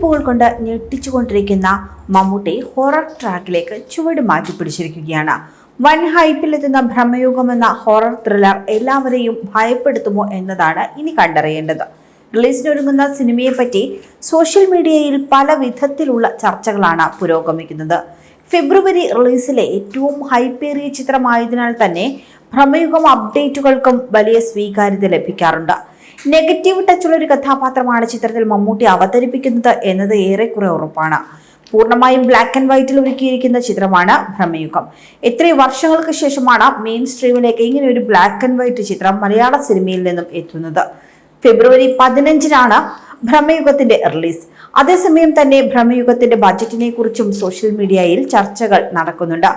അവതരിപ്പുകൾ കൊണ്ട് ഞെട്ടിച്ചുകൊണ്ടിരിക്കുന്ന മമ്മൂട്ടി ഹൊറർ ട്രാക്കിലേക്ക് ചുവട് മാറ്റി പിടിച്ചിരിക്കുകയാണ്. വൻ ഹൈപ്പിലെത്തുന്ന ഭ്രമയുഗം എന്ന ഹൊറർ ത്രില്ലർ എല്ലാവരെയും ഭയപ്പെടുത്തുമോ എന്നതാണ് ഇനി കണ്ടറിയേണ്ടത്. റിലീസിനൊരുങ്ങുന്ന സിനിമയെപ്പറ്റി സോഷ്യൽ മീഡിയയിൽ പല വിധത്തിലുള്ള ചർച്ചകളാണ് പുരോഗമിക്കുന്നത്. ഫെബ്രുവരി റിലീസിലെ ഏറ്റവും ഹൈപ്പേറിയ ചിത്രമായതിനാൽ തന്നെ ഭ്രമയുഗം അപ്ഡേറ്റുകൾക്കും വലിയ സ്വീകാര്യത ലഭിക്കാറുണ്ട്. നെഗറ്റീവ് ടച്ചുള്ള ഒരു കഥാപാത്രമാണ് ചിത്രത്തിൽ മമ്മൂട്ടി അവതരിപ്പിക്കുന്നത് എന്നത് ഏറെക്കുറെ ഉറപ്പാണ്. പൂർണമായും ബ്ലാക്ക് ആൻഡ് വൈറ്റിൽ ഒരുക്കിയിരിക്കുന്ന ചിത്രമാണ് ഭ്രമയുഗം. എത്രയും വർഷങ്ങൾക്ക് ശേഷമാണ് മെയിൻ സ്ട്രീമിലേക്ക് ഇങ്ങനെ ഒരു ബ്ലാക്ക് ആൻഡ് വൈറ്റ് ചിത്രം മലയാള സിനിമയിൽ നിന്നും എത്തുന്നത്. ഫെബ്രുവരി പതിനഞ്ചിനാണ് ഭ്രമയുഗത്തിന്റെ റിലീസ്. അതേസമയം തന്നെ ഭ്രമയുഗത്തിന്റെ ബജറ്റിനെ കുറിച്ചും സോഷ്യൽ മീഡിയയിൽ ചർച്ചകൾ നടക്കുന്നുണ്ട്.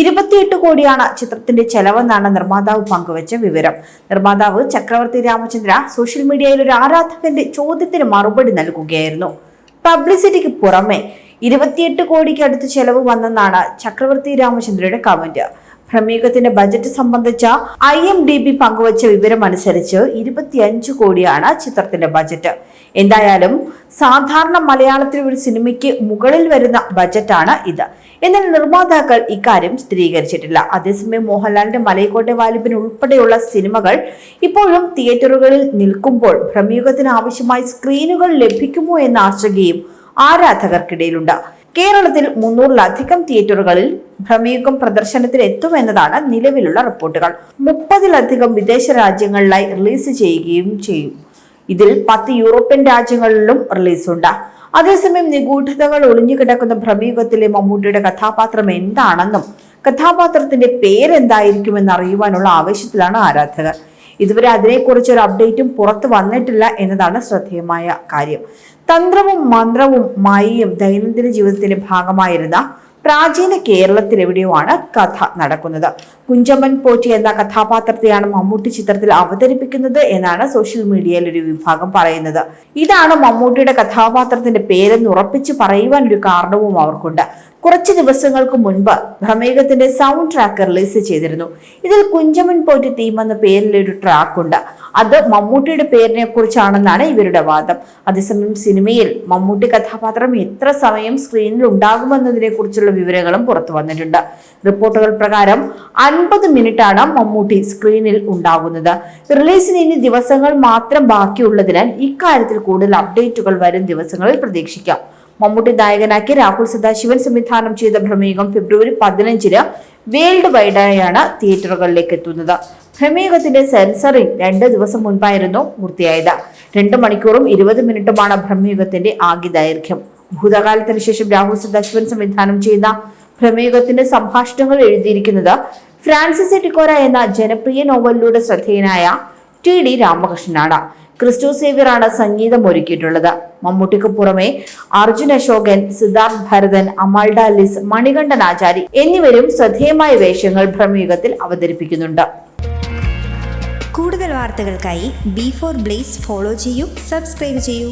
ഇരുപത്തിയെട്ട് കോടിയാണ് ചിത്രത്തിന്റെ ചെലവെന്നാണ് നിർമ്മാതാവ് പങ്കുവച്ച വിവരം. നിർമ്മാതാവ് ചക്രവർത്തി രാമചന്ദ്ര സോഷ്യൽ മീഡിയയിൽ ഒരു ആരാധകന്റെ ചോദ്യത്തിന് മറുപടി നൽകുകയായിരുന്നു. പബ്ലിസിറ്റിക്ക് പുറമെ ഇരുപത്തിയെട്ട് കോടിക്ക് അടുത്ത് ചെലവ് വന്നെന്നാണ് ചക്രവർത്തി രാമചന്ദ്രയുടെ കമന്റ്. ഭ്രമീകത്തിന്റെ ബജറ്റ് സംബന്ധിച്ച ഐ എം ഡി ബി പങ്കുവച്ച വിവരം അനുസരിച്ച് ഇരുപത്തിയഞ്ച് കോടിയാണ് ചിത്രത്തിന്റെ ബജറ്റ് എന്തായാലും സാധാരണ മലയാളത്തിലെ ഒരു സിനിമയ്ക്ക് മുകളിൽ വരുന്ന ബജറ്റാണ് ഇത്. എന്നാൽ നിർമ്മാതാക്കൾ ഇക്കാര്യം സ്ഥിരീകരിച്ചിട്ടില്ല. അതേസമയം മോഹൻലാലിന്റെ മലയക്കോട്ടെ വാലിബിൻ ഉൾപ്പെടെയുള്ള സിനിമകൾ ഇപ്പോഴും തിയേറ്ററുകളിൽ നിൽക്കുമ്പോൾ പ്രമേഹത്തിന് ആവശ്യമായി സ്ക്രീനുകൾ ലഭിക്കുമോ എന്ന ആശങ്കയും ആരാധകർക്കിടയിലുണ്ട്. കേരളത്തിൽ മുന്നൂറിലധികം തിയേറ്ററുകളിൽ ഭ്രമയുഗം പ്രദർശനത്തിന് എത്തുമെന്നതാണ് നിലവിലുള്ള റിപ്പോർട്ടുകൾ. മുപ്പതിലധികം വിദേശ രാജ്യങ്ങളിലായി റിലീസ് ചെയ്യുകയും ചെയ്യും. ഇതിൽ പത്ത് യൂറോപ്യൻ രാജ്യങ്ങളിലും റിലീസുണ്ട്. അതേസമയം നിഗൂഢതകൾ ഒളിഞ്ഞുകിടക്കുന്ന ഭ്രമയുഗത്തിലെ മമ്മൂട്ടിയുടെ കഥാപാത്രം എന്താണെന്നും കഥാപാത്രത്തിന്റെ പേരെന്തായിരിക്കുമെന്ന് അറിയുവാനുള്ള ആവേശത്തിലാണ് ആരാധകർ. ഇതുവരെ അതിനെക്കുറിച്ച് ഒരു അപ്ഡേറ്റും പുറത്ത് വന്നിട്ടില്ല എന്നതാണ് ശ്രദ്ധേയമായ കാര്യം. തന്ത്രവും മന്ത്രവും മായയും ദൈനംദിന ജീവിതത്തിന്റെ ഭാഗമായിരുന്ന പ്രാചീന കേരളത്തിൽ എവിടെയോ ആണ് കഥ നടക്കുന്നത്? കുഞ്ചമ്മൻ പോറ്റി എന്ന കഥാപാത്രത്തെയാണ് മമ്മൂട്ടി ചിത്രത്തിൽ അവതരിപ്പിക്കുന്നത് എന്നാണ് സോഷ്യൽ മീഡിയയിൽ ഒരു വിഭാഗം പറയുന്നത്. ഇതാണ് മമ്മൂട്ടിയുടെ കഥാപാത്രത്തിന്റെ പേരെന്ന് ഉറപ്പിച്ച് പറയുവാൻ ഒരു കാരണവും അവർക്കുണ്ട്. കുറച്ച് ദിവസങ്ങൾക്ക് മുൻപ് ഭ്രമേകത്തിന്റെ സൗണ്ട് ട്രാക്ക് റിലീസ് ചെയ്തിരുന്നു. ഇതിൽ കുഞ്ചമൻ പോറ്റി തീം എന്ന പേരിലൊരു ട്രാക്കുണ്ട് അത് മമ്മൂട്ടിയുടെ പേരിനെ കുറിച്ചാണെന്നാണ് ഇവരുടെ വാദം. അതേസമയം സിനിമയിൽ മമ്മൂട്ടി കഥാപാത്രം എത്ര സമയം സ്ക്രീനിൽ ഉണ്ടാകുമെന്നതിനെ കുറിച്ചുള്ള വിവരങ്ങളും പുറത്തു വന്നിട്ടുണ്ട്. റിപ്പോർട്ടുകൾ പ്രകാരം അൻപത് മിനിറ്റാണ് മമ്മൂട്ടി സ്ക്രീനിൽ ഉണ്ടാകുന്നത്. റിലീസിന് ഇനി ദിവസങ്ങൾ മാത്രം ബാക്കിയുള്ളതിനാൽ ഇക്കാര്യത്തിൽ കൂടുതൽ അപ്ഡേറ്റുകൾ വരും ദിവസങ്ങളിൽ പ്രതീക്ഷിക്കാം. മമ്മൂട്ടി നായകനാക്കി രാഹുൽ സദാശിവൻ സംവിധാനം ചെയ്ത ഭ്രമയുഗം ഫെബ്രുവരി പതിനഞ്ചിന് വേൾഡ് വൈഡായാണ് തിയേറ്ററുകളിലേക്ക് എത്തുന്നത്. പ്രമേഹത്തിന്റെ സെൻസറിംഗ് രണ്ട് ദിവസം മുൻപായിരുന്നു പൂർത്തിയായത്. രണ്ട് മണിക്കൂറും ഇരുപത് മിനിറ്റുമാണ് ഭ്രമീകത്തിന്റെ ആകെ ദൈർഘ്യം. ഭൂതകാലത്തിന് ശേഷം രാഹുൽ സദാശിവൻ സംവിധാനം ചെയ്യുന്ന ഭ്രമയുഗത്തിന്റെ സംഭാഷണങ്ങൾ എഴുതിയിരിക്കുന്നത് ഫ്രാൻസിസ് ടിക്കോര എന്ന ജനപ്രിയ നോവലിലൂടെ ശ്രദ്ധേയനായ ടി ഡി രാമകൃഷ്ണനാണ്. ക്രിസ്റ്റോ സേവ്യറാണ് സംഗീതം ഒരുക്കിയിട്ടുള്ളത്. മമ്മൂട്ടിക്ക് പുറമെ അർജുൻ അശോകൻ സിദ്ധാർത്ഥ് ഭരതൻ അമാൾഡ ലിസ് മണികണ്ഠൻ ആചാരി എന്നിവരും ശ്രദ്ധേയമായ വേഷങ്ങൾ ഭ്രമയുഗത്തിൽ അവതരിപ്പിക്കുന്നുണ്ട്. കൂടുതൽ വാർത്തകൾക്കായി ബി ഫോർ ബ്ലേസ് ഫോളോ ചെയ്യൂ സബ്സ്ക്രൈബ് ചെയ്യൂ.